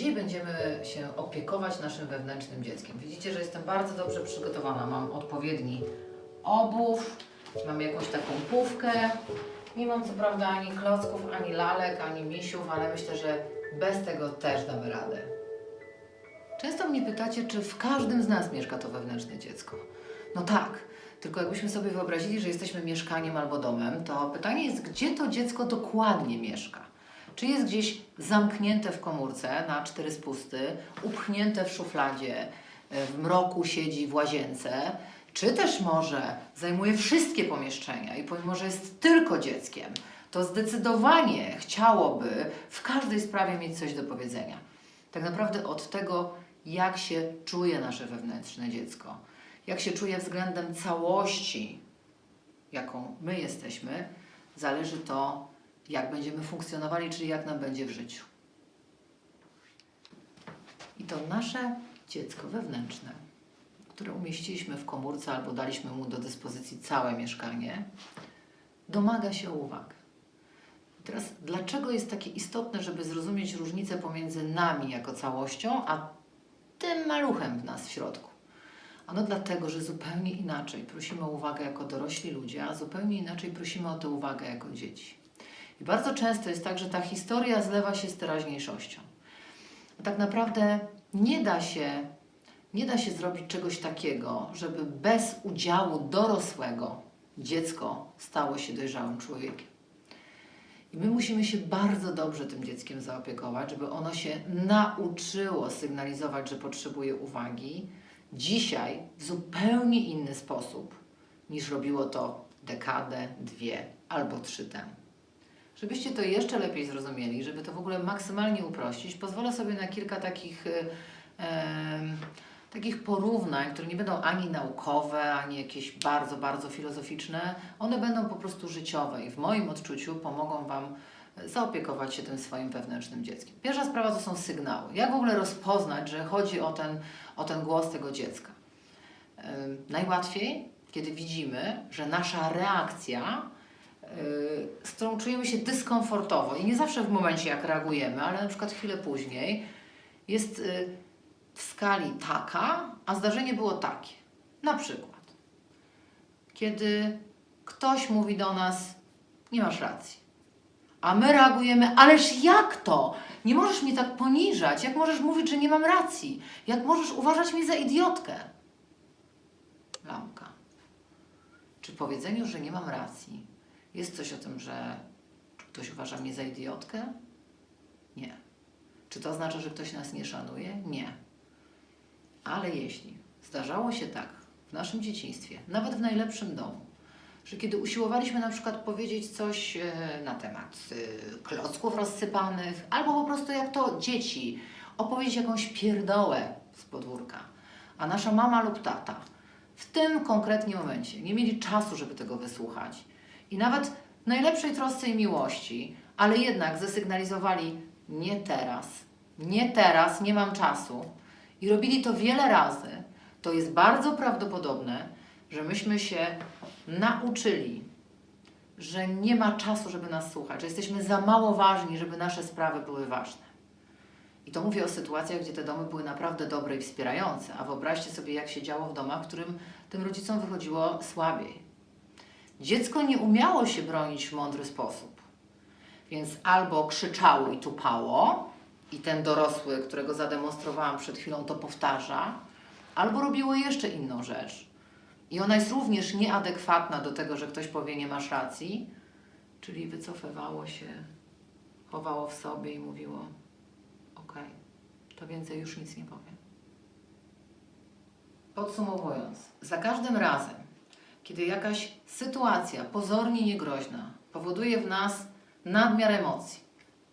Dzisiaj będziemy się opiekować naszym wewnętrznym dzieckiem. Widzicie, że jestem bardzo dobrze przygotowana. Mam odpowiedni obuw, mam jakąś taką pówkę. Nie mam co prawda ani klocków, ani lalek, ani misiów, ale myślę, że bez tego też damy radę. Często mnie pytacie, czy w każdym z nas mieszka to wewnętrzne dziecko. No tak, tylko jakbyśmy sobie wyobrazili, że jesteśmy mieszkaniem albo domem, to pytanie jest, gdzie to dziecko dokładnie mieszka? Czy jest gdzieś zamknięte w komórce na cztery spusty, upchnięte w szufladzie, e, w mroku siedzi w łazience, czy też może zajmuje wszystkie pomieszczenia i pomimo, że jest tylko dzieckiem, to zdecydowanie chciałoby w każdej sprawie mieć coś do powiedzenia. Tak naprawdę od tego, jak się czuje nasze wewnętrzne dziecko, jak się czuje względem całości, jaką my jesteśmy, zależy to, jak będziemy funkcjonowali, czyli jak nam będzie w życiu. I to nasze dziecko wewnętrzne, które umieściliśmy w komórce albo daliśmy mu do dyspozycji całe mieszkanie, domaga się o uwagę. I teraz, dlaczego jest takie istotne, żeby zrozumieć różnicę pomiędzy nami jako całością, a tym maluchem w nas w środku? Ano dlatego, że zupełnie inaczej prosimy o uwagę jako dorośli ludzie, a zupełnie inaczej prosimy o tę uwagę jako dzieci. I bardzo często jest tak, że ta historia zlewa się z teraźniejszością. A tak naprawdę nie da się, nie da się zrobić czegoś takiego, żeby bez udziału dorosłego dziecko stało się dojrzałym człowiekiem. I my musimy się bardzo dobrze tym dzieckiem zaopiekować, żeby ono się nauczyło sygnalizować, że potrzebuje uwagi dzisiaj w zupełnie inny sposób niż robiło to dekadę, dwie albo trzy temu. Żebyście to jeszcze lepiej zrozumieli, żeby to w ogóle maksymalnie uprościć, pozwolę sobie na kilka takich, em, takich porównań, które nie będą ani naukowe, ani jakieś bardzo, bardzo filozoficzne. One będą po prostu życiowe i w moim odczuciu pomogą Wam zaopiekować się tym swoim wewnętrznym dzieckiem. Pierwsza sprawa to są sygnały. Jak w ogóle rozpoznać, że chodzi o ten, o ten głos tego dziecka? Ym, Najłatwiej, kiedy widzimy, że nasza reakcja z którą czujemy się dyskomfortowo i nie zawsze w momencie, jak reagujemy, ale na przykład chwilę później, jest y, w skali taka, a zdarzenie było takie. Na przykład, kiedy ktoś mówi do nas, nie masz racji, a my reagujemy, ależ jak to? Nie możesz mnie tak poniżać, jak możesz mówić, że nie mam racji, jak możesz uważać mnie za idiotkę? Lampka. Czy powiedzeniu, że nie mam racji, jest coś o tym, że ktoś uważa mnie za idiotkę? Nie. Czy to oznacza, że ktoś nas nie szanuje? Nie. Ale jeśli zdarzało się tak w naszym dzieciństwie, nawet w najlepszym domu, że kiedy usiłowaliśmy na przykład powiedzieć coś e, na temat e, klocków rozsypanych, albo po prostu jak to dzieci, opowiedzieć jakąś pierdołę z podwórka, a nasza mama lub tata w tym konkretnie momencie nie mieli czasu, żeby tego wysłuchać i nawet najlepszej trosce i miłości, ale jednak zasygnalizowali nie teraz, nie teraz, nie mam czasu i robili to wiele razy, to jest bardzo prawdopodobne, że myśmy się nauczyli, że nie ma czasu, żeby nas słuchać, że jesteśmy za mało ważni, żeby nasze sprawy były ważne. I to mówię o sytuacjach, gdzie te domy były naprawdę dobre i wspierające, a wyobraźcie sobie, jak się działo w domach, w którym tym rodzicom wychodziło słabiej. Dziecko nie umiało się bronić w mądry sposób, więc albo krzyczało i tupało, i ten dorosły, którego zademonstrowałam przed chwilą, to powtarza, albo robiło jeszcze inną rzecz. I ona jest również nieadekwatna do tego, że ktoś powie, nie masz racji, czyli wycofywało się, chowało w sobie i mówiło, okej, to więcej już nic nie powiem. Podsumowując, za każdym razem, kiedy jakaś sytuacja pozornie niegroźna powoduje w nas nadmiar emocji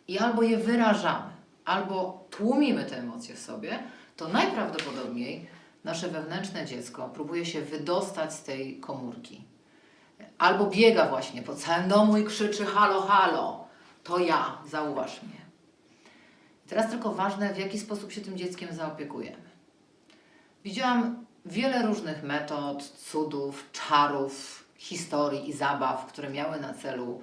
i albo je wyrażamy, albo tłumimy te emocje w sobie, to najprawdopodobniej nasze wewnętrzne dziecko próbuje się wydostać z tej komórki. Albo biega właśnie po całym domu i krzyczy halo, halo, to ja, zauważ mnie. Teraz tylko ważne, w jaki sposób się tym dzieckiem zaopiekujemy. Widziałam wiele różnych metod, cudów, czarów, historii i zabaw, które miały na celu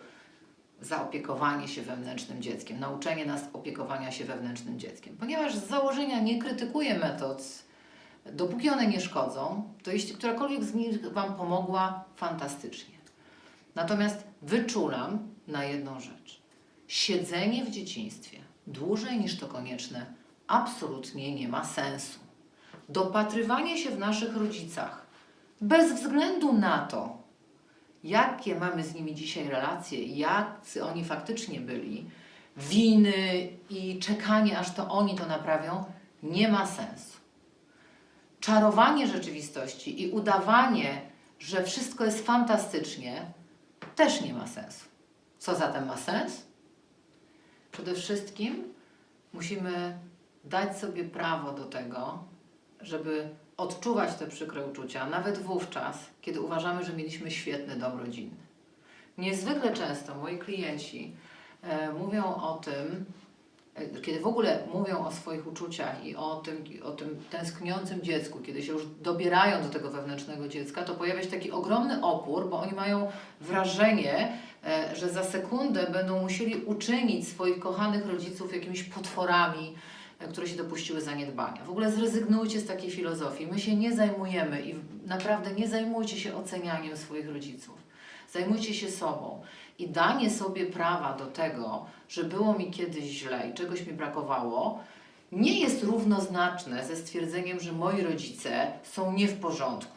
zaopiekowanie się wewnętrznym dzieckiem, nauczenie nas opiekowania się wewnętrznym dzieckiem. Ponieważ z założenia nie krytykuję metod, dopóki one nie szkodzą, to jeśli którakolwiek z nich Wam pomogła, fantastycznie. Natomiast wyczulam na jedną rzecz. Siedzenie w dzieciństwie dłużej niż to konieczne absolutnie nie ma sensu. Dopatrywanie się w naszych rodzicach bez względu na to, jakie mamy z nimi dzisiaj relacje, jacy oni faktycznie byli, winy i czekanie, aż to oni to naprawią, nie ma sensu. Czarowanie rzeczywistości i udawanie, że wszystko jest fantastycznie, też nie ma sensu. Co zatem ma sens? Przede wszystkim musimy dać sobie prawo do tego, żeby odczuwać te przykre uczucia, nawet wówczas, kiedy uważamy, że mieliśmy świetny dom rodzinny. Niezwykle często moi klienci e, mówią o tym, e, kiedy w ogóle mówią o swoich uczuciach i o tym, o tym tęskniącym dziecku, kiedy się już dobierają do tego wewnętrznego dziecka, to pojawia się taki ogromny opór, bo oni mają wrażenie, e, że za sekundę będą musieli uczynić swoich kochanych rodziców jakimiś potworami, które się dopuściły zaniedbania. W ogóle zrezygnujcie z takiej filozofii. My się nie zajmujemy i naprawdę nie zajmujcie się ocenianiem swoich rodziców. Zajmujcie się sobą i danie sobie prawa do tego, że było mi kiedyś źle i czegoś mi brakowało, nie jest równoznaczne ze stwierdzeniem, że moi rodzice są nie w porządku.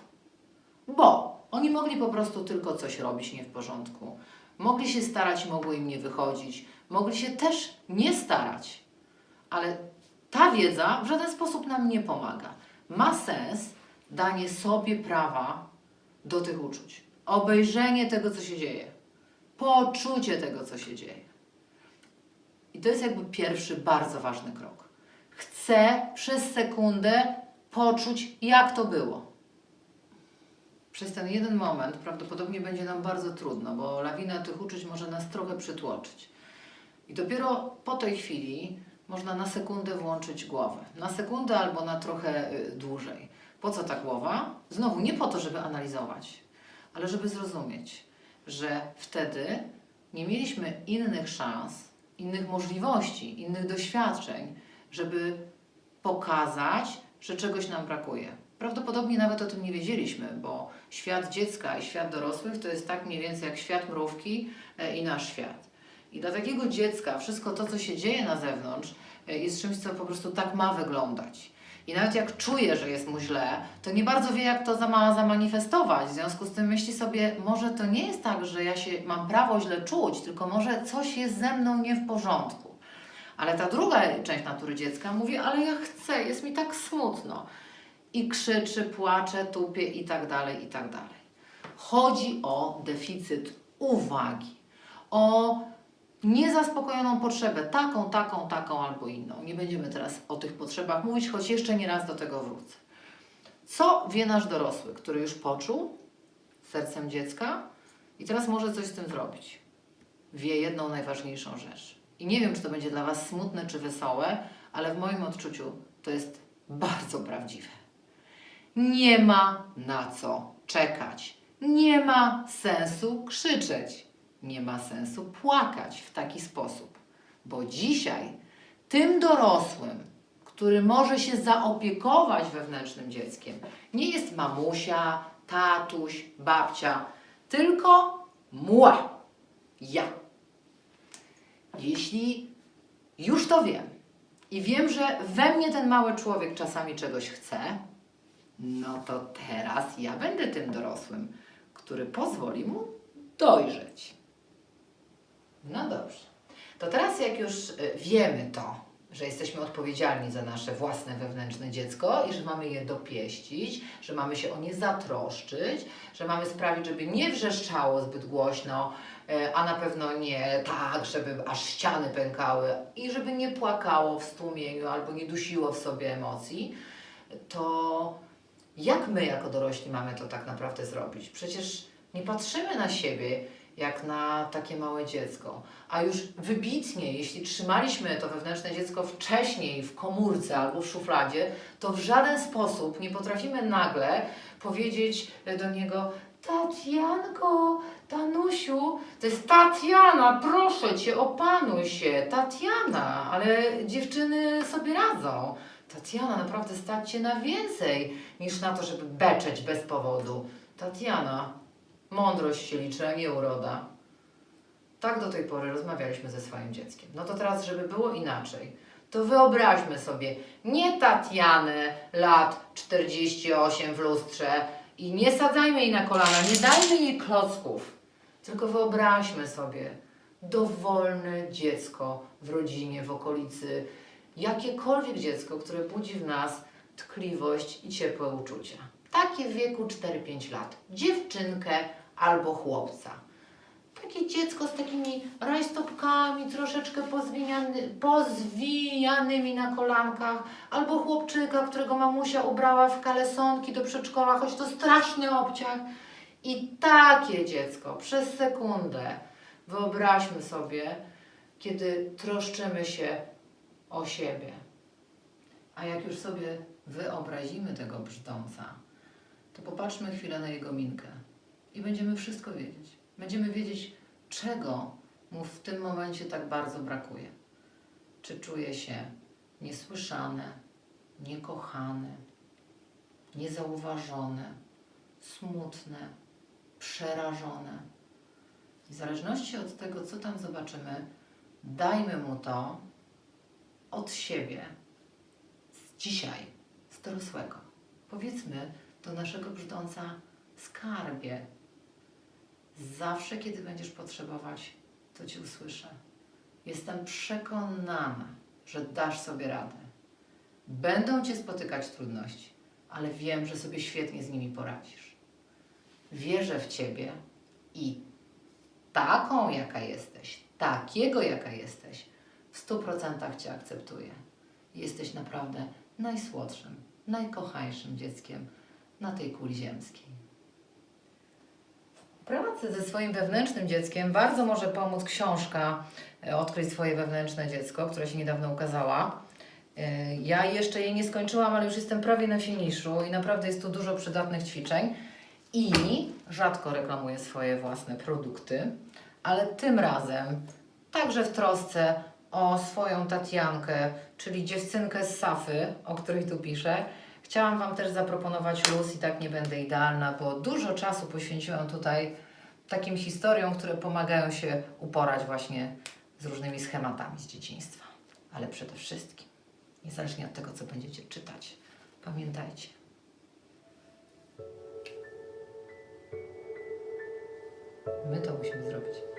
Bo oni mogli po prostu tylko coś robić nie w porządku. Mogli się starać mogło im nie wychodzić. Mogli się też nie starać. Ale ta wiedza w żaden sposób nam nie pomaga. Ma sens danie sobie prawa do tych uczuć. Obejrzenie tego, co się dzieje. Poczucie tego, co się dzieje. I to jest jakby pierwszy bardzo ważny krok. Chcę przez sekundę poczuć, jak to było. Przez ten jeden moment prawdopodobnie będzie nam bardzo trudno, bo lawina tych uczuć może nas trochę przytłoczyć. I dopiero po tej chwili można na sekundę włączyć głowę. Na sekundę albo na trochę y, dłużej. Po co ta głowa? Znowu nie po to, żeby analizować, ale żeby zrozumieć, że wtedy nie mieliśmy innych szans, innych możliwości, innych doświadczeń, żeby pokazać, że czegoś nam brakuje. Prawdopodobnie nawet o tym nie wiedzieliśmy, bo świat dziecka i świat dorosłych to jest tak mniej więcej jak świat mrówki e, i nasz świat. I dla takiego dziecka wszystko to, co się dzieje na zewnątrz, e, jest czymś, co po prostu tak ma wyglądać. I nawet jak czuje, że jest mu źle, to nie bardzo wie, jak to ma zamanifestować. W związku z tym myśli sobie, może to nie jest tak, że ja się mam prawo źle czuć, tylko może coś jest ze mną nie w porządku. Ale ta druga część natury dziecka mówi, ale ja chcę, jest mi tak smutno. I krzyczy, płacze, tupie i tak dalej, i tak dalej. Chodzi o deficyt uwagi, o niezaspokojoną potrzebę, taką, taką, taką albo inną. Nie będziemy teraz o tych potrzebach mówić, choć jeszcze nie raz do tego wrócę. Co wie nasz dorosły, który już poczuł sercem dziecka i teraz może coś z tym zrobić? Wie jedną najważniejszą rzecz. I nie wiem, czy to będzie dla Was smutne czy wesołe, ale w moim odczuciu to jest bardzo prawdziwe. Nie ma na co czekać. Nie ma sensu krzyczeć. Nie ma sensu płakać w taki sposób. Bo dzisiaj tym dorosłym, który może się zaopiekować wewnętrznym dzieckiem, nie jest mamusia, tatuś, babcia, tylko mła. Ja. Jeśli już to wiem i wiem, że we mnie ten mały człowiek czasami czegoś chce, no to teraz ja będę tym dorosłym, który pozwoli mu dojrzeć. No dobrze. To teraz, jak już y, wiemy to, że jesteśmy odpowiedzialni za nasze własne wewnętrzne dziecko i że mamy je dopieścić, że mamy się o nie zatroszczyć, że mamy sprawić, żeby nie wrzeszczało zbyt głośno, y, a na pewno nie tak, żeby aż ściany pękały i żeby nie płakało w stłumieniu albo nie dusiło w sobie emocji, to jak my jako dorośli mamy to tak naprawdę zrobić? Przecież nie patrzymy na siebie jak na takie małe dziecko, a już wybitnie, jeśli trzymaliśmy to wewnętrzne dziecko wcześniej w komórce albo w szufladzie, to w żaden sposób nie potrafimy nagle powiedzieć do niego: Tatianko, Tanusiu, to jest Tatiana, proszę cię, opanuj się. Tatiana, ale dziewczyny sobie radzą. Tatiana, naprawdę stać cię na więcej niż na to, żeby beczeć bez powodu. Tatiana, mądrość się liczy, a nie uroda. Tak do tej pory rozmawialiśmy ze swoim dzieckiem. No to teraz, żeby było inaczej, to wyobraźmy sobie nie Tatianę lat 48 w lustrze i nie sadzajmy jej na kolana, nie dajmy jej klocków, tylko wyobraźmy sobie dowolne dziecko w rodzinie, w okolicy, jakiekolwiek dziecko, które budzi w nas tkliwość i ciepłe uczucia. Takie w wieku 4-5 lat. Dziewczynkę albo chłopca. Takie dziecko z takimi rajstopkami, troszeczkę pozwijany, pozwijanymi na kolankach, albo chłopczyka, którego mamusia ubrała w kalesonki do przedszkola, choć to straszny obciach. I takie dziecko przez sekundę wyobraźmy sobie, kiedy troszczymy się o siebie. A jak już sobie wyobrazimy tego brzdąca, to popatrzmy chwilę na jego minkę i będziemy wszystko wiedzieć. Będziemy wiedzieć, czego mu w tym momencie tak bardzo brakuje. Czy czuje się niesłyszane, niekochane, niezauważone, smutne, przerażone. I w zależności od tego, co tam zobaczymy, dajmy mu to od siebie, z dzisiaj, z dorosłego. Powiedzmy do naszego brzdąca skarbie. Zawsze, kiedy będziesz potrzebować, to Cię usłyszę. Jestem przekonana, że dasz sobie radę. Będą Cię spotykać trudności, ale wiem, że sobie świetnie z nimi poradzisz. Wierzę w Ciebie i taką, jaka jesteś, takiego, jaka jesteś, w stu procentach Cię akceptuję. Jesteś naprawdę najsłodszym, najkochańszym dzieckiem na tej kuli ziemskiej. Pracy ze swoim wewnętrznym dzieckiem bardzo może pomóc książka e, Odkryć swoje wewnętrzne dziecko, która się niedawno ukazała. E, Ja jeszcze jej nie skończyłam, ale już jestem prawie na finiszu i naprawdę jest tu dużo przydatnych ćwiczeń. I rzadko reklamuję swoje własne produkty, ale tym razem także w trosce o swoją Tatiankę, czyli dziewczynkę z Safy, o której tu piszę, chciałam Wam też zaproponować luz i tak nie będę idealna, bo dużo czasu poświęciłam tutaj takim historiom, które pomagają się uporać właśnie z różnymi schematami z dzieciństwa. Ale przede wszystkim, niezależnie od tego, co będziecie czytać, pamiętajcie, my to musimy zrobić.